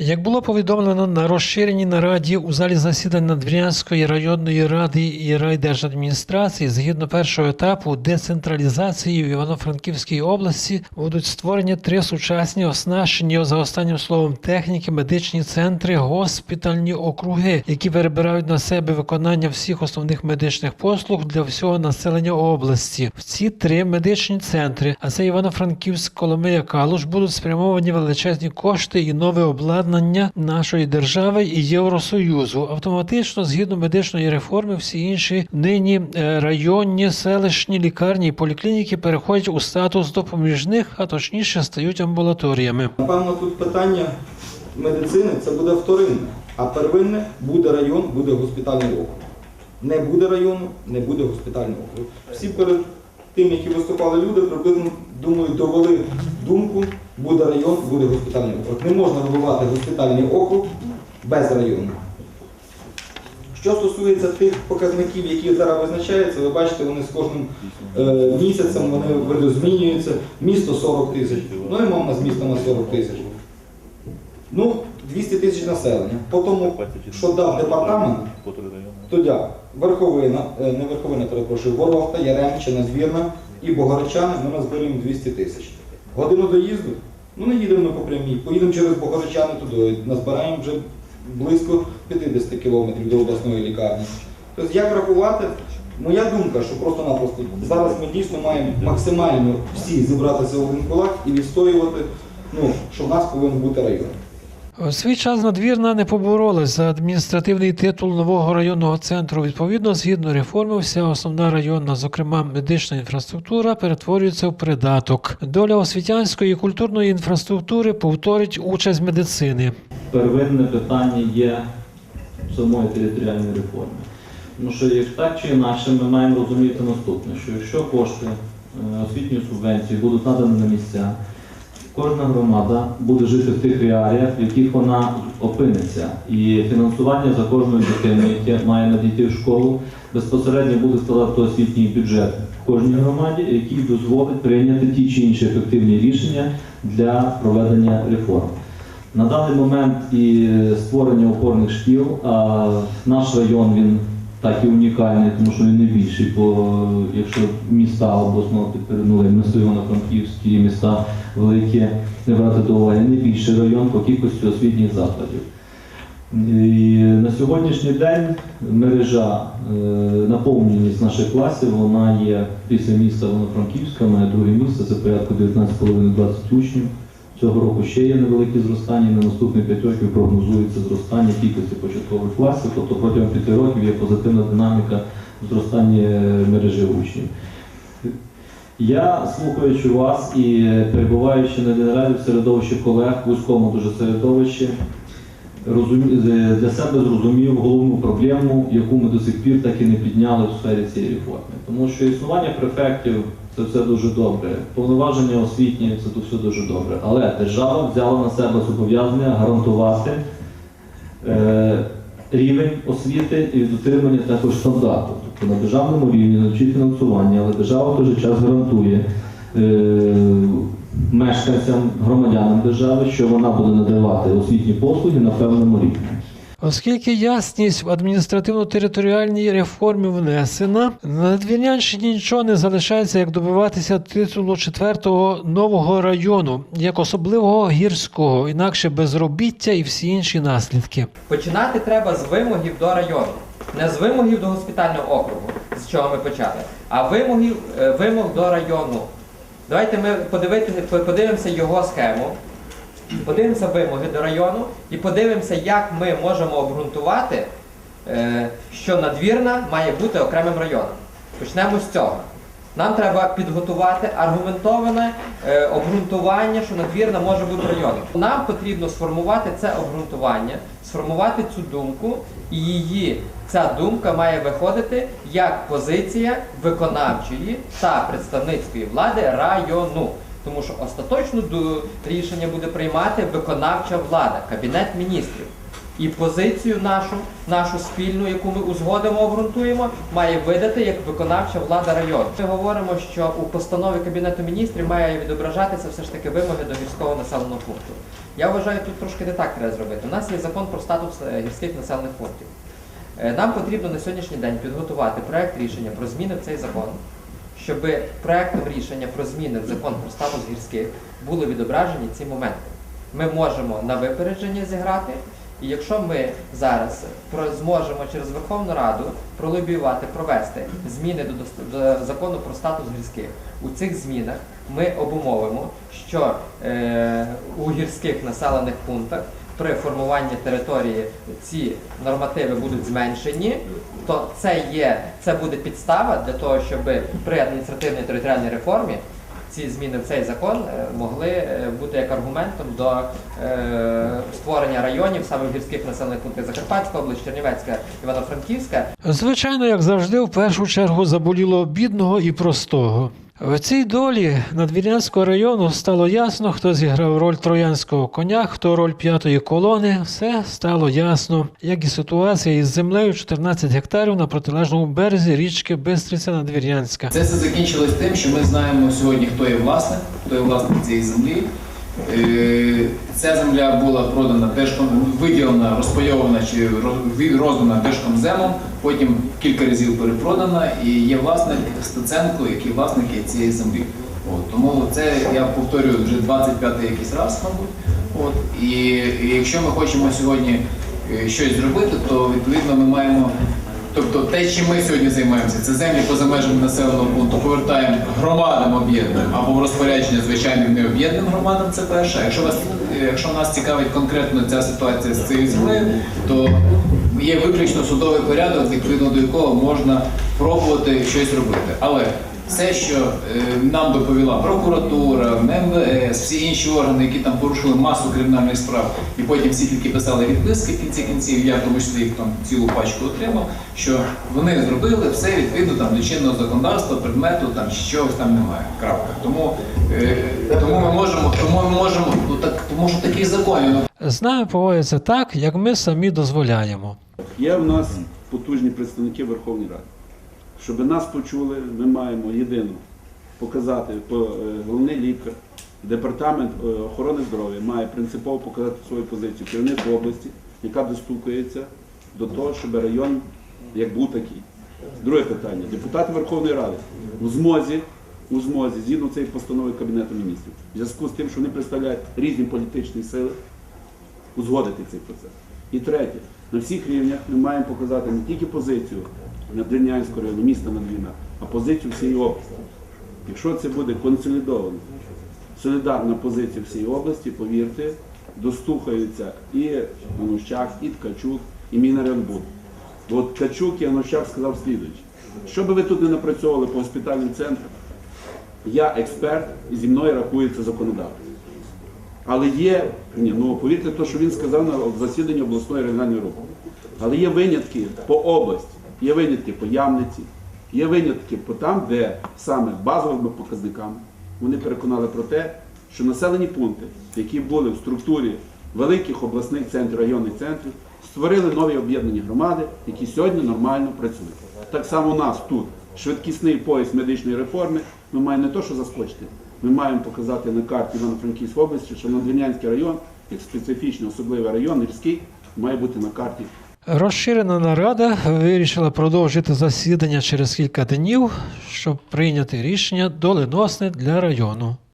Як було повідомлено на розширеній нараді у залі засідань Надвірнянської районної ради і райдержадміністрації, згідно першого етапу децентралізації в Івано-Франківській області будуть створені три сучасні оснащені за останнім словом техніки, медичні центри, госпітальні округи, які перебирають на себе виконання всіх основних медичних послуг для всього населення області. В ці три медичні центри, а це Івано-Франківськ, Коломия, Калуш, будуть спрямовані величезні кошти і нове обладнання нашої держави і Євросоюзу. Автоматично, згідно медичної реформи, всі інші нині е, районні, селищні лікарні і поліклініки переходять у статус допоміжних, а точніше стають амбулаторіями. Напевно, тут питання медицини це буде вторинне, а первинне буде район, буде госпітальний округ. Не буде району, не буде госпітальний округ. Всі перед тим, які виступали люди, приблизно думаю, довели думку, буде район, буде госпітальний округ. Не можна розвивати госпітальний округ без району. Що стосується тих показників, які зараз визначаються, ви бачите, вони з кожним е, місяцем вони видозмінюються. Місто 40 тисяч. Ну і мама з міста на 40 тисяч. Ну, 200 тисяч населення. По тому, що дав департамент, то дя, Верховина, е, не Верховина, перепрошую, Ворохта, Яремчина, Звірна і Богородчани ми назберемо 200 тисяч. Годину доїзду, ну не їдемо ми по прямій, поїдемо через Богородчани туди, назбираємо вже близько 50 кілометрів до обласної лікарні. Тобто як рахувати? Моя думка, що просто-напросто зараз ми дійсно маємо максимально всі зібратися в один кулак і відстоювати, ну, що в нас повинен бути район. У свій час надвірна не поборолась за адміністративний титул нового районного центру. Відповідно, згідно реформи, вся основна районна, зокрема медична інфраструктура, перетворюється в придаток. Доля освітянської і культурної інфраструктури повторить участь медицини. первинне питання є самої територіальної реформи. Тому що як так чи інакше ми маємо розуміти наступне, що якщо кошти е, освітньої субвенції будуть надані на місця, кожна громада буде жити в тих реаліях, в яких вона опиниться. І фінансування за кожною дитиною, яке має надійти в школу, безпосередньо буде складати освітній бюджет в кожній громаді, який дозволить прийняти ті чи інші ефективні рішення для проведення реформ. На даний момент і створення опорних шкіл, а наш район він так і унікальний, тому що він найбільший, бо якщо міста обласного підпереднули, місто Івано-Франківські міста великі не брати до уваги, найбільший район по кількості освітніх закладів. І на сьогоднішній день мережа е, наповненість наших класів вона є після міста Івано-Франківська, має друге місце, це порядку 19,5-20 учнів. Цього року ще є невелике зростання, на наступні 5 років прогнозується зростання кількості початкових класів, тобто протягом 5 років є позитивна динаміка зростання мережі учнів. Я, слухаючи вас і перебуваючи на генералі в середовищі колег, в вузькому дуже середовищі, для себе зрозумів головну проблему, яку ми до сих пір так і не підняли в сфері цієї реформи. Тому що існування префектів це все дуже добре, повноваження освітні це все дуже добре. Але держава взяла на себе зобов'язання гарантувати е, рівень освіти і дотримання також стандарту. Тобто на державному рівні надаючи фінансування, але держава в той же час гарантує е, мешканцям, громадянам держави, що вона буде надавати освітні послуги на певному рівні. Оскільки ясність в адміністративно-територіальній реформі внесена, на Надвірнянщині нічого не залишається, як добиватися титулу четвертого нового району, як особливого гірського, інакше безробіття і всі інші наслідки. Починати треба з вимогів до району, не з вимогів до госпітального округу, з чого ми почали, а вимогів, е, вимог до району. Давайте ми подивимося його схему, подивимося вимоги до району і подивимося, як ми можемо обґрунтувати, е, що надвірна має бути окремим районом. Почнемо з цього. Нам треба підготувати аргументоване е, обґрунтування, що надвірна може бути районом. Нам потрібно сформувати це обґрунтування, сформувати цю думку, і її ця думка має виходити як позиція виконавчої та представницької влади району. Тому що остаточну ду- рішення буде приймати виконавча влада, кабінет міністрів. І позицію нашу, нашу спільну, яку ми узгодимо, обґрунтуємо, має видати як виконавча влада району. Ми говоримо, що у постанові Кабінету міністрів має відображатися все ж таки вимоги до гірського населеного пункту. Я вважаю, тут трошки не так треба зробити. У нас є закон про статус е, гірських населених пунктів. Е, Нам потрібно на сьогоднішній день підготувати проект рішення про зміни в цей закон, щоб проектом рішення про зміни в закон про статус гірських були відображені ці моменти. Ми можемо на випередження зіграти, і якщо ми зараз зможемо через Верховну Раду пролобіювати, провести зміни до, до закону про статус гірських, у цих змінах ми обумовимо, що е, у гірських населених пунктах при формуванні території ці нормативи будуть зменшені, то це є це буде підстава для того, щоб при адміністративній територіальній реформі ці зміни в цей закон е, могли е, бути як аргументом до е, створення районів саме в гірських населених пунктах Закарпатська область, Чернівецька, Івано-Франківська. Звичайно, як завжди, в першу чергу заболіло бідного і простого. В цій долі Надвірнянського району стало ясно, хто зіграв роль троянського коня, хто роль п'ятої колони. Все стало ясно, як і ситуація із землею 14 гектарів на протилежному березі річки Бистриця Надвірнянська. Це все закінчилось тим, що ми знаємо сьогодні, хто є власник, хто є власник цієї землі. Е, Ця земля була продана Держком, виділена, розпайована чи роздана Держкомземом, потім кілька разів перепродана, і є власник Стеценко, який власник є цієї землі. От, тому це я повторюю вже 25-й якийсь раз, мабуть. От, і, і якщо ми хочемо сьогодні е, щось зробити, то відповідно ми маємо Тобто те, чим ми сьогодні займаємося, це землі поза межами населеного пункту, повертаємо громадам об'єднаним або в розпорядження звичайним необ'єднаним громадам. Це перше. Якщо вас якщо нас цікавить конкретно ця ситуація з цією землею, то є виключно судовий порядок, відповідно до якого можна пробувати щось робити. Але все, що е, нам доповіла прокуратура, МВС, всі інші органи, які там порушили масу кримінальних справ, і потім всі тільки писали відписки в кінці кінців, я в тому числі їх там цілу пачку отримав, що вони зробили все відповідно там до чинного законодавства, предмету, там чогось там немає. Крапка. Тому, е, тому ми можемо, тому ми можемо, ну так, тому що такий закон. З нами поводиться так, як ми самі дозволяємо. Є в нас потужні представники Верховної Ради. Щоб нас почули, ми маємо єдино показати, по- е, головний лікар, департамент е, охорони здоров'я має принципово показати свою позицію керівництва області, яка достукається до того, щоб район як був такий. Друге питання. Депутати Верховної Ради у змозі, у змозі, згідно цієї постанови Кабінету міністрів, в зв'язку з тим, що вони представляють різні політичні сили, узгодити цей процес. І третє, на всіх рівнях ми маємо показати не тільки позицію Надвірнянського району, міста Надвірна, а позицію всієї області. Якщо це буде консолідовано, солідарна позиція всієї області, повірте, достухаються і Анущак, і Ткачук, і Мінаренбуд. Бо от Ткачук і Анущак сказав слідуюче. Що би ви тут не напрацьовували по госпітальним центрам, я експерт і зі мною рахується законодавець. Але є, ні, ну повірте, те, що він сказав на засіданні обласної регіональної групи. Але є винятки по області, є винятки по Ямниці, є винятки по там, де саме базовими показниками вони переконали про те, що населені пункти, які були в структурі великих обласних центрів, районних центрів, створили нові об'єднані громади, які сьогодні нормально працюють. Так само у нас тут швидкісний пояс медичної реформи. Ми маємо не то, що заскочити, ми маємо показати на карті Івано-Франківської області, що Надвірнянський район, як специфічний особливий район, гірський, має бути на карті Розширена нарада вирішила продовжити засідання через кілька днів, щоб прийняти рішення доленосне для району.